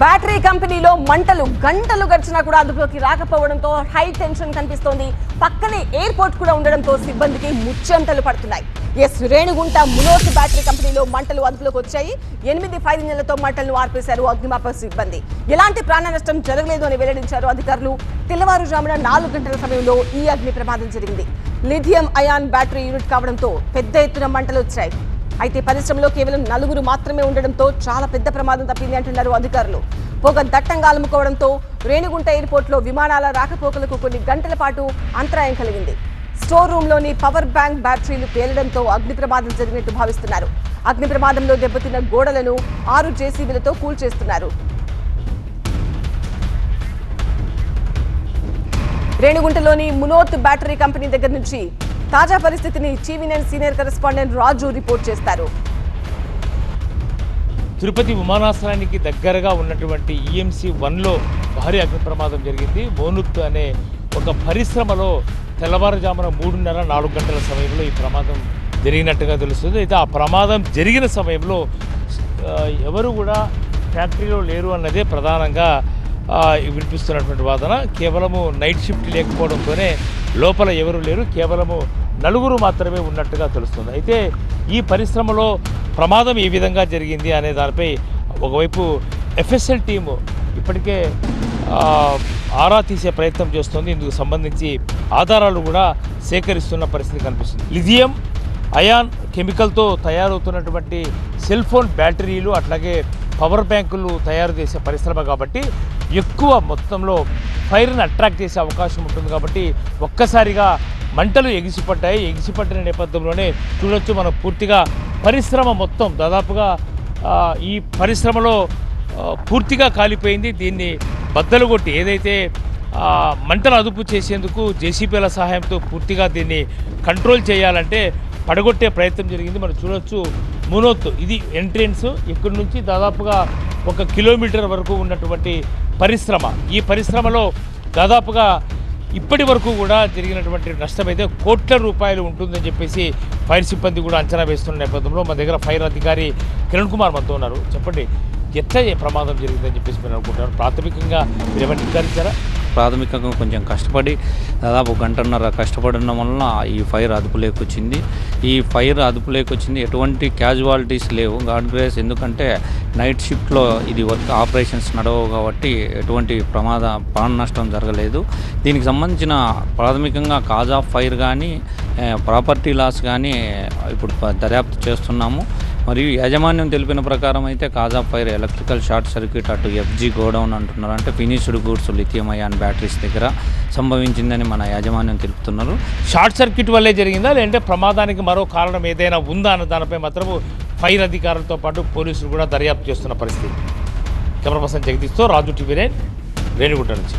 Battery కంపెనీలో మంటలు గంటలు గడిచినా కూడా అదుపులోకి రాకపోవడంతో హై టెన్షన్ కనిపిస్తోంది. పక్కనే ఎయిర్పోర్ట్ కూడా ఉండడంతో సిబ్బందికి ముచ్చెంటలు పడుతున్నాయి. ఎస్ రేణుగుంట మునోత్ బ్యాటరీ కంపెనీలో మంటలు అదుపులోకి వచ్చాయి. ఎనిమిది ఫైర్ ఇంజన్లతో మంటలను ఆర్పేశారు అగ్నిమాపక సిబ్బంది. ఎలాంటి ప్రాణ నష్టం జరగలేదు అని వెల్లడించారు అధికారులు. తెల్లవారుజామున నాలుగు గంటల సమయంలో ఈ అగ్ని ప్రమాదం జరిగింది. లిథియం అయాన్ బ్యాటరీ యూనిట్ కావడంతో పెద్ద ఎత్తున మంటలు వచ్చాయి. అయితే పరిశ్రమలో కేవలం నలుగురు మాత్రమే ఉండడంతో చాలా పెద్ద ప్రమాదం తప్పింది అంటున్నారు అధికారులు. పొగ దట్టంగా అలుముకోవడంతో రేణిగుంట ఎయిర్పోర్ట్లో విమానాల రాకపోకలకు కొన్ని గంటల పాటు అంతరాయం కలిగింది. స్టోర్ రూమ్లోని పవర్ బ్యాంక్ బ్యాటరీలు పేలడంతో అగ్ని ప్రమాదం జరిగినట్టు భావిస్తున్నారు. అగ్ని ప్రమాదంలో దెబ్బతిన్న గోడలను ఆరు జేసీబీలతో కూల్చేస్తున్నారు రేణిగుంటలోని మునోత్ బ్యాటరీ కంపెనీ దగ్గర నుంచి తాజా పరిస్థితిని TV nine senior correspondent Raju report చేస్తారు. తిరుపతి విమానాశ్రయానికి దగ్గరగా ఉన్నటువంటి ఈఎంసీ వన్లో భారీ అగ్ని ప్రమాదం జరిగింది. మోనుత్ అనే ఒక పరిశ్రమలో తెల్లవారుజామున మూడున్నర నాలుగు గంటల సమయంలో ఈ ప్రమాదం జరిగినట్టుగా తెలుస్తుంది. అయితే ఆ ప్రమాదం జరిగిన సమయంలో ఎవరు కూడా ఫ్యాక్టరీలో లేరు అన్నదే ప్రధానంగా వినిపిస్తున్నటువంటి వాదన. కేవలము నైట్ షిఫ్ట్ లేకపోవడంతోనే లోపల ఎవరు లేరు కేవలము నలుగురు మాత్రమే ఉన్నట్టుగా తెలుస్తుంది. అయితే ఈ పరిశ్రమలో ప్రమాదం ఏ విధంగా జరిగింది అనే దానిపై ఒకవైపు ఎఫ్ఎస్ఎల్ టీము ఇప్పటికే ఆరా తీసే ప్రయత్నం చేస్తుంది. ఇందుకు సంబంధించి ఆధారాలు కూడా సేకరిస్తున్న పరిస్థితి కనిపిస్తుంది. లిథియం అయాన్ కెమికల్తో తయారవుతున్నటువంటి సెల్ ఫోన్ బ్యాటరీలు అట్లాగే పవర్ బ్యాంకులు తయారు చేసే పరిశ్రమ కాబట్టి ఎక్కువ మొత్తంలో ఫైర్ని అట్రాక్ట్ చేసే అవకాశం ఉంటుంది కాబట్టి ఒక్కసారిగా మంటలు ఎగిసిపడ్డాయి. ఎగిసిపట్టిన నేపథ్యంలోనే చూడొచ్చు మనం పూర్తిగా పరిశ్రమ మొత్తం దాదాపుగా ఈ పరిశ్రమలో పూర్తిగా కాలిపోయింది. దీన్ని బద్దలు కొట్టి ఏదైతే మంటలు అదుపు చేసేందుకు జేసీబీల సహాయంతో పూర్తిగా దీన్ని కంట్రోల్ చేయాలంటే పడగొట్టే ప్రయత్నం జరిగింది. మనం చూడొచ్చు మునోత్ ఇది ఎంట్రెన్స్. ఇక్కడి నుంచి దాదాపుగా ఒక కిలోమీటర్ వరకు ఉన్నటువంటి పరిశ్రమ. ఈ పరిశ్రమలో దాదాపుగా ఇప్పటి వరకు కూడా జరిగినటువంటి నష్టం అయితే కోట్ల రూపాయలు ఉంటుందని చెప్పేసి ఫైర్ సిబ్బంది కూడా అంచనా వేస్తున్న నేపథ్యంలో మా దగ్గర ఫైర్ అధికారి కిరణ్ కుమార్ మనతో ఉన్నారు. చెప్పండి ఎట్లా ఏ ప్రమాదం జరిగిందని చెప్పేసి మీరు అనుకుంటున్నారు? ప్రాథమికంగా మీరు ఏమైనా నిర్ధారించారా? ప్రాథమికంగా కొంచెం కష్టపడి దాదాపు గంటన్నర కష్టపడడం వలన ఈ ఫైర్ అదుపులోకి వచ్చింది ఈ ఫైర్ అదుపులోకి వచ్చింది ఎటువంటి క్యాజువాలిటీస్ లేవు. గాడ్ గ్రేస్ ఎందుకంటే నైట్ షిఫ్ట్లో ఇది వర్క్ ఆపరేషన్స్ నడవవు కాబట్టి ఎటువంటి ప్రమాద ప్రాణ నష్టం జరగలేదు. దీనికి సంబంధించిన ప్రాథమికంగా కాజ్ ఆఫ్ ఫైర్ కానీ ప్రాపర్టీ లాస్ కానీ ఇప్పుడు దర్యాప్తు చేస్తున్నాము. మరియు యాజమాన్యం తెలిపిన ప్రకారం అయితే cause of fire electrical short circuit అటు ఎఫ్జీ గోడౌన్ అంటున్నారు. అంటే finished goods lithium ion batteries దగ్గర సంభవించిందని మన యాజమాన్యం తెలుపుతున్నారు. షార్ట్ సర్క్యూట్ వల్లే జరిగిందా? లేదంటే ప్రమాదానికి మరో కారణం ఏదైనా ఉందా అన్న దానిపై మాత్రము ఫైర్ అధికారులతో పాటు పోలీసులు కూడా దర్యాప్తు చేస్తున్న పరిస్థితి. కెమెరా పర్సన్ జగదీష్తో రాజు టీవీ రేణిగుంట నుంచి.